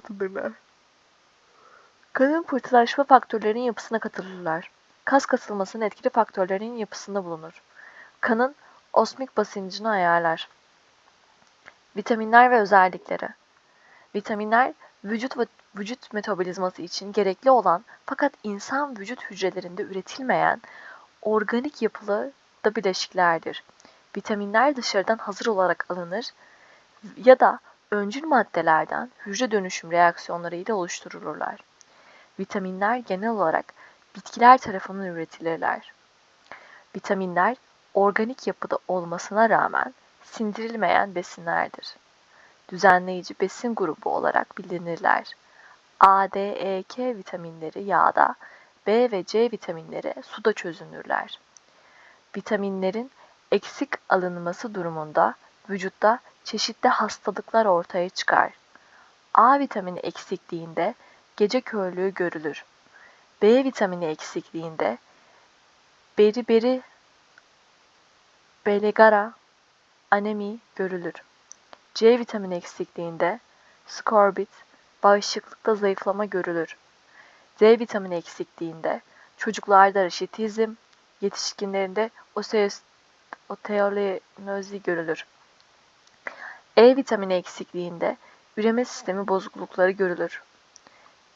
katılırlar. Kanın pıhtılaşma faktörlerinin yapısına katılırlar. Kas kasılmasının etkili faktörlerinin yapısında bulunur. Kanın osmik basıncını ayarlar. Vitaminler ve özellikleri. Vitaminler vücut ve vücut metabolizması için gerekli olan fakat insan vücut hücrelerinde üretilmeyen organik yapılı da bileşiklerdir. Vitaminler dışarıdan hazır olarak alınır ya da öncül maddelerden hücre dönüşüm reaksiyonları ile oluşturulurlar. Vitaminler genel olarak bitkiler tarafından üretilirler. Vitaminler organik yapıda olmasına rağmen sindirilmeyen besinlerdir. Düzenleyici besin grubu olarak bilinirler. A, D, E, K vitaminleri yağda, B ve C vitaminleri suda çözünürler. Vitaminlerin eksik alınması durumunda vücutta çeşitli hastalıklar ortaya çıkar. A vitamini eksikliğinde gece körlüğü görülür. B vitamini eksikliğinde beriberi belegara anemi görülür. C vitamini eksikliğinde skorbut bağışıklıkta zayıflama görülür. D vitamini eksikliğinde çocuklarda raşitizm, yetişkinlerinde osteolenözi görülür. E vitamini eksikliğinde üreme sistemi bozuklukları görülür.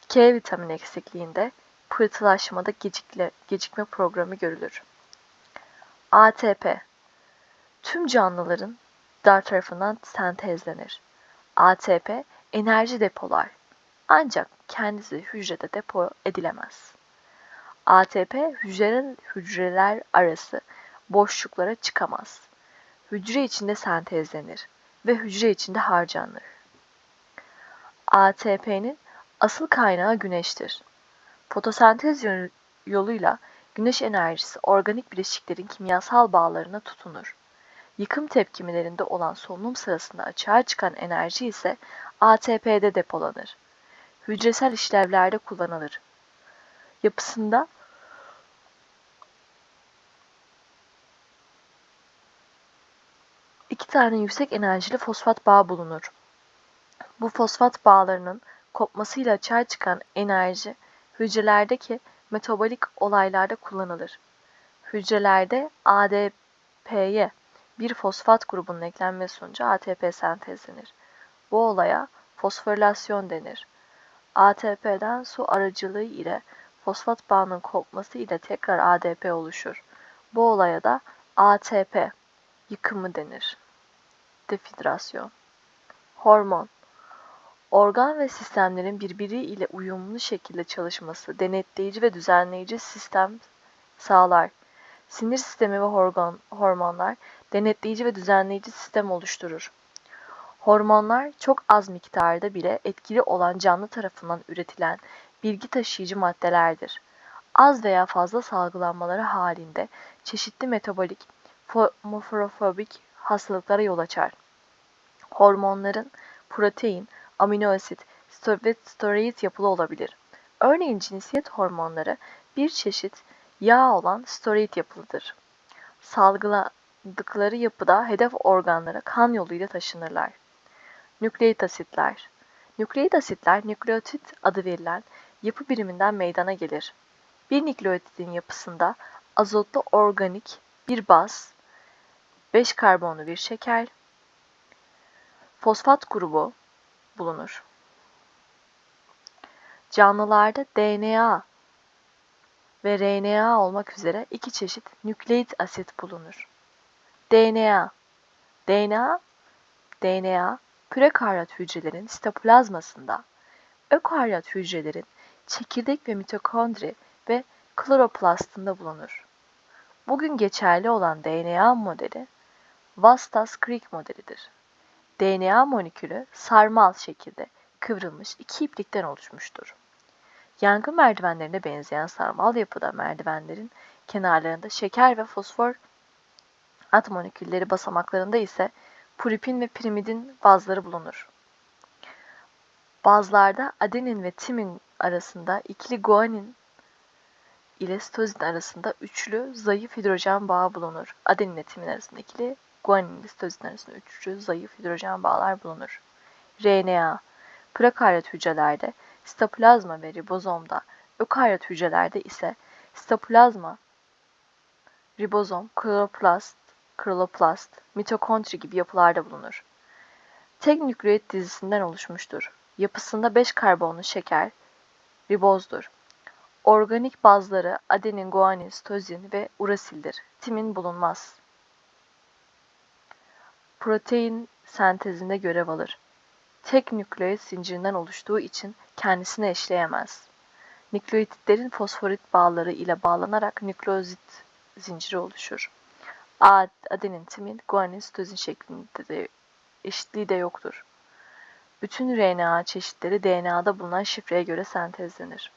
K vitamini eksikliğinde pıhtılaşmada gecikle, gecikme programı görülür. ATP Tüm canlıların dar tarafından sentezlenir. ATP enerji depolar ancak kendisi hücrede depo edilemez. ATP hücreler, hücreler arası boşluklara çıkamaz. Hücre içinde sentezlenir ve hücre içinde harcanır. ATP'nin asıl kaynağı güneştir. Fotosentez yoluyla güneş enerjisi organik bileşiklerin kimyasal bağlarına tutunur. Yıkım tepkimelerinde olan solunum sırasında açığa çıkan enerji ise ATP'de depolanır. Hücresel işlevlerde kullanılır. Yapısında tane yüksek enerjili fosfat bağı bulunur. Bu fosfat bağlarının kopmasıyla açığa çıkan enerji hücrelerdeki metabolik olaylarda kullanılır. Hücrelerde ADP'ye bir fosfat grubunun eklenmesi sonucu ATP sentezlenir. Bu olaya fosforilasyon denir. ATP'den su aracılığı ile fosfat bağının kopması ile tekrar ADP oluşur. Bu olaya da ATP yıkımı denir. Defidrasyon Hormon Organ ve sistemlerin birbiriyle uyumlu şekilde çalışması denetleyici ve düzenleyici sistem sağlar. Sinir sistemi ve hormon, hormonlar denetleyici ve düzenleyici sistem oluşturur. Hormonlar çok az miktarda bile etkili olan canlı tarafından üretilen bilgi taşıyıcı maddelerdir. Az veya fazla salgılanmaları halinde çeşitli metabolik, morfofobik hastalıklara yol açar. Hormonların protein, amino asit ve steroid yapılı olabilir. Örneğin cinsiyet hormonları bir çeşit yağ olan steroid yapılıdır. Salgıladıkları yapıda hedef organlara kan yoluyla taşınırlar. Nükleik asitler Nükleik asitler nükleotit adı verilen yapı biriminden meydana gelir. Bir nükleotidin yapısında azotlu organik bir baz, 5 karbonlu bir şeker, fosfat grubu bulunur. Canlılarda DNA ve RNA olmak üzere iki çeşit nükleik asit bulunur. DNA DNA DNA prekaryot hücrelerin sitoplazmasında, ökaryot hücrelerin çekirdek ve mitokondri ve kloroplastında bulunur. Bugün geçerli olan DNA modeli Vastas-Crick modelidir. DNA molekülü sarmal şekilde kıvrılmış iki iplikten oluşmuştur. Yangın merdivenlerine benzeyen sarmal yapıda merdivenlerin kenarlarında şeker ve fosfor at molekülleri basamaklarında ise puripin ve pirimidin bazları bulunur. Bazlarda adenin ve timin arasında ikili guanin ile sitozin arasında üçlü zayıf hidrojen bağı bulunur. Adenin ve timin arasında ikili, guanin sitozin arasında üçlü zayıf hidrojen bağlar bulunur. RNA prokaryot hücrelerde, sitoplazma ve ribozomda, ökaryot hücrelerde ise sitoplazma, ribozom, kloroplast, kloroplast, mitokondri gibi yapılarda bulunur. Tek nükleotit dizisinden oluşmuştur. Yapısında 5 karbonlu şeker, ribozdur. Organik bazları adenin, guanin, sitozin ve urasildir. Timin bulunmaz. Protein sentezinde görev alır. Tek nükleot zincirinden oluştuğu için kendisine eşleyemez. Nükleotitlerin fosforit bağları ile bağlanarak nükleozit zinciri oluşur. A, adenin, timin, guanin, sitozin şeklinde de eşitliği de yoktur. Bütün RNA çeşitleri DNA'da bulunan şifreye göre sentezlenir.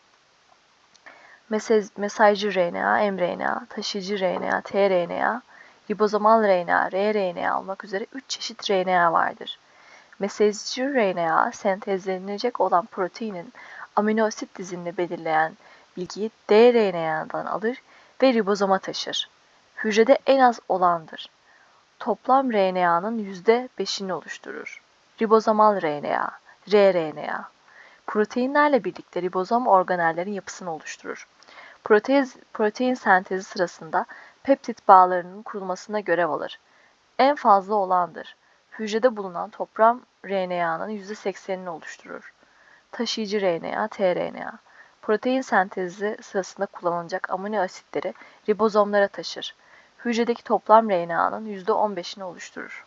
Mesaj, mesajcı RNA, mRNA, taşıyıcı RNA, tRNA, ribozomal RNA, rRNA olmak üzere 3 çeşit RNA vardır. Mesajcı RNA sentezlenecek olan proteinin amino asit dizilini belirleyen bilgiyi dRNA'dan alır ve ribozoma taşır. Hücrede en az olandır. Toplam RNA'nın %5'ini oluşturur. Ribozomal RNA, rRNA. Proteinlerle birlikte ribozom organellerin yapısını oluşturur. Protez, protein sentezi sırasında peptit bağlarının kurulmasına görev alır. En fazla olandır. Hücrede bulunan toplam RNA'nın %80'ini oluşturur. Taşıyıcı RNA, tRNA. Protein sentezi sırasında kullanılacak amino asitleri ribozomlara taşır. Hücredeki toplam RNA'nın %15'ini oluşturur.